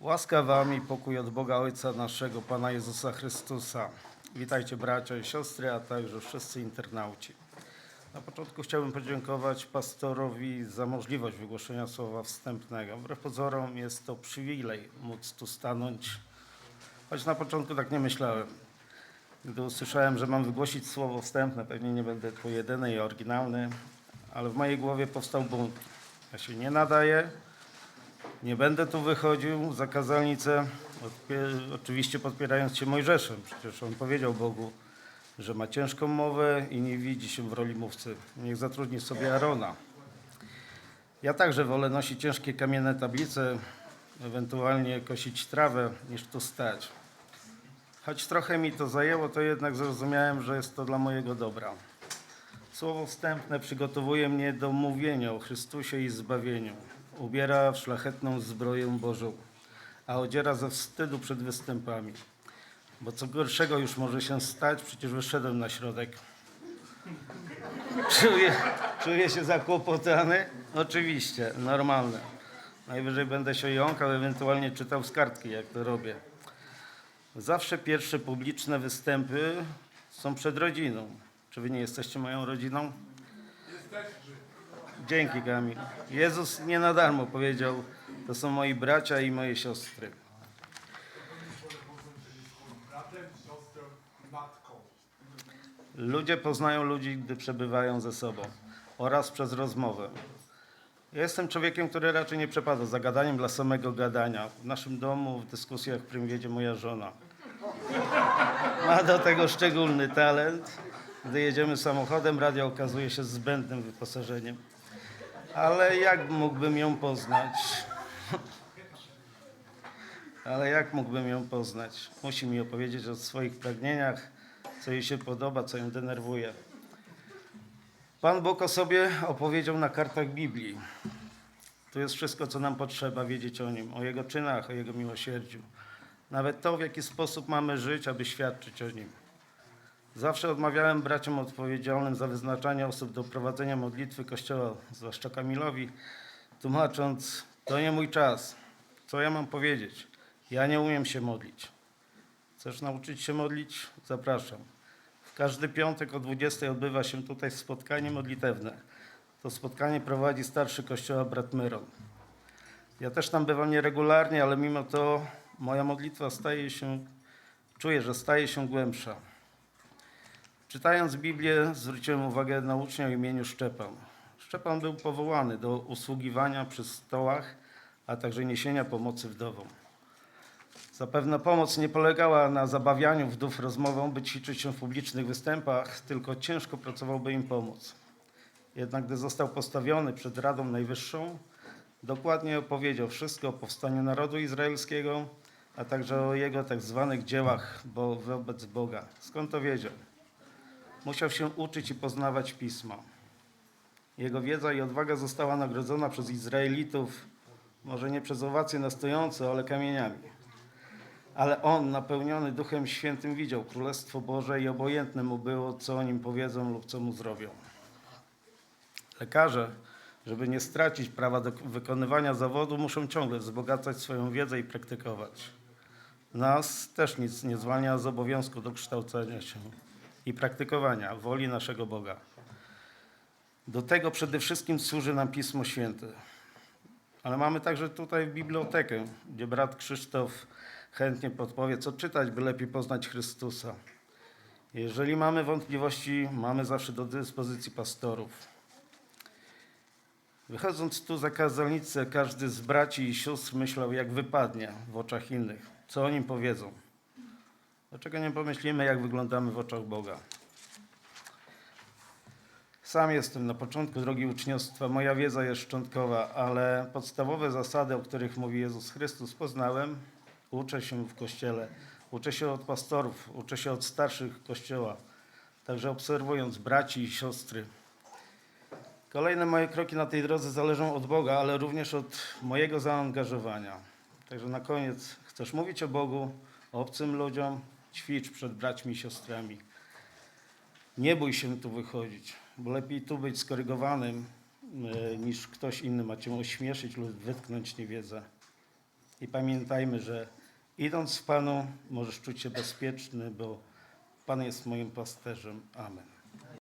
Łaska wam i pokój od Boga Ojca naszego, Pana Jezusa Chrystusa. Witajcie bracia i siostry, a także wszyscy internauci. Na początku chciałbym podziękować pastorowi za możliwość wygłoszenia słowa wstępnego. Wbrew pozorom jest to przywilej móc tu stanąć, choć na początku tak nie myślałem. Gdy usłyszałem, że mam wygłosić słowo wstępne, pewnie nie będę tylko jedyny i oryginalny, ale w mojej głowie powstał bunt. Ja się nie nadaję, nie będę tu wychodził za kazalnicę, oczywiście podpierając się Mojżeszem. Przecież on powiedział Bogu, że ma ciężką mowę i nie widzi się w roli mówcy. Niech zatrudni sobie Arona. Ja także wolę nosić ciężkie kamienne tablice, ewentualnie kosić trawę, niż tu stać. Choć trochę mi to zajęło, to jednak zrozumiałem, że jest to dla mojego dobra. Słowo wstępne przygotowuje mnie do mówienia o Chrystusie i zbawieniu. Ubiera w szlachetną zbroję Bożą, a odziera ze wstydu przed występami. Bo co gorszego już może się stać, przecież wyszedłem na środek. Czuję, czuję się zakłopotany? Oczywiście, normalne. Najwyżej będę się jąkał, ewentualnie czytał z kartki, jak to robię. Zawsze pierwsze publiczne występy są przed rodziną. Czy wy nie jesteście moją rodziną? Dzięki, Kamil. Jezus nie na darmo powiedział, to są moi bracia i moje siostry. Ludzie poznają ludzi, gdy przebywają ze sobą oraz przez rozmowę. Ja jestem człowiekiem, który raczej nie przepada za gadaniem dla samego gadania. W naszym domu, w dyskusjach, którym wiedzie moja żona. Ma do tego szczególny talent. Gdy jedziemy samochodem, radio okazuje się zbędnym wyposażeniem. Ale jak mógłbym ją poznać? Ale jak mógłbym ją poznać? Musi mi opowiedzieć o swoich pragnieniach, co jej się podoba, co ją denerwuje. Pan Bóg o sobie opowiedział na kartach Biblii. Tu jest wszystko, co nam potrzeba wiedzieć o Nim, o Jego czynach, o Jego miłosierdziu. Nawet to, w jaki sposób mamy żyć, aby świadczyć o Nim. Zawsze odmawiałem braciom odpowiedzialnym za wyznaczanie osób do prowadzenia modlitwy Kościoła, zwłaszcza Kamilowi, tłumacząc, to nie mój czas. Co ja mam powiedzieć? Ja nie umiem się modlić. Chcesz nauczyć się modlić? Zapraszam. W każdy piątek o 20 odbywa się tutaj spotkanie modlitewne. To spotkanie prowadzi starszy kościoła brat Myron. Ja też tam bywam nieregularnie, ale mimo to moja modlitwa staje się, czuję, że staje się głębsza. Czytając Biblię zwróciłem uwagę na ucznia o imieniu Szczepan. Szczepan był powołany do usługiwania przy stołach, a także niesienia pomocy wdowom. Zapewne pomoc nie polegała na zabawianiu wdów rozmową, by ćwiczyć się w publicznych występach, tylko ciężko pracowałby im pomóc. Jednak gdy został postawiony przed Radą Najwyższą, dokładnie opowiedział wszystko o powstaniu narodu izraelskiego, a także o jego tak zwanych dziełach bo wobec Boga. Skąd to wiedział? Musiał się uczyć i poznawać Pisma. Jego wiedza i odwaga została nagrodzona przez Izraelitów, może nie przez owacje na stojąco, ale kamieniami. Ale on, napełniony Duchem Świętym, widział Królestwo Boże i obojętne mu było, co o nim powiedzą lub co mu zrobią. Lekarze, żeby nie stracić prawa do wykonywania zawodu, muszą ciągle wzbogacać swoją wiedzę i praktykować. Nas też nic nie zwalnia z obowiązku do kształcenia się i praktykowania woli naszego Boga. Do tego przede wszystkim służy nam Pismo Święte. Ale mamy także tutaj bibliotekę, gdzie brat Krzysztof chętnie podpowie, co czytać, by lepiej poznać Chrystusa. Jeżeli mamy wątpliwości, mamy zawsze do dyspozycji pastorów. Wychodząc tu za kazalnicę, każdy z braci i sióstr myślał, jak wypadnie w oczach innych, co o nim powiedzą. Dlaczego nie pomyślimy, jak wyglądamy w oczach Boga? Sam jestem na początku drogi uczniostwa, moja wiedza jest szczątkowa, ale podstawowe zasady, o których mówi Jezus Chrystus, poznałem. Uczę się w kościele, uczę się od pastorów, uczę się od starszych kościoła, także obserwując braci i siostry. Kolejne moje kroki na tej drodze zależą od Boga, ale również od mojego zaangażowania. Także na koniec, chcesz mówić o Bogu, o obcym ludziom, ćwicz przed braćmi i siostrami. Nie bój się tu wychodzić, bo lepiej tu być skorygowanym, e, niż ktoś inny ma cię ośmieszyć lub wytknąć niewiedzę. I pamiętajmy, że idąc w Panu możesz czuć się bezpieczny, bo Pan jest moim pasterzem. Amen.